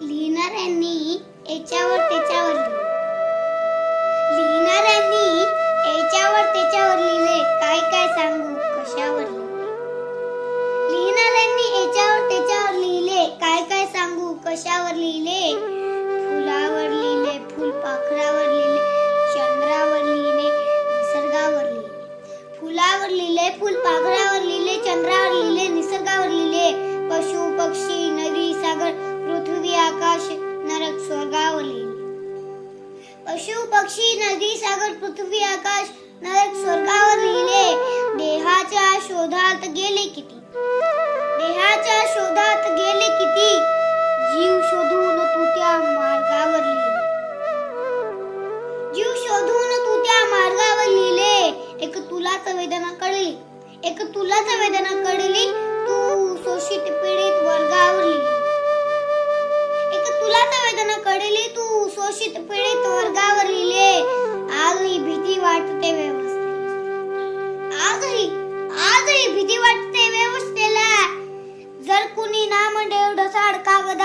लिहिणाऱ्यांनी याच्यावर त्याच्यावर लिहिणाऱ्यांनी याच्यावर त्याच्यावर लिहिले. काय काय सांगू? कशावर लिहिणाऱ्यांनी याच्यावर त्याच्यावर लिहिले. काय काय सांगू? कशावर लिहिले? फुलावर लिहिले फुलपाखरावर लिहिले चंद्रावर लिहिले निसर्गावर लिहिले. फुलावर लिहिले फुलपाखरावर लिहिले चंद्रावर पशु पक्षी नदी सागर पृथ्वी आकाश नरक स्वर्गावर लिहिले. देहाच्या शोधात गेले किती? देहाच्या शोधात गेले किती? जीव शोधून तू त्या मार्गावर लिहिले. जीव शोधून तू त्या मार्गावर लिहिले. एक तुलाच वेदना कळली. एक तुलाच वेदना कळली. तू शोषित पीडित वर्गावर लिहिली. एक तुलाच वेदना कळली. तू शोषित पीडित वर्गावर लिहिले. आजही भीती वाटते व्यवस्थेला. आजही आजही भीती वाटते व्यवस्थेला. जर कुणी नाम देव ढसाड कागद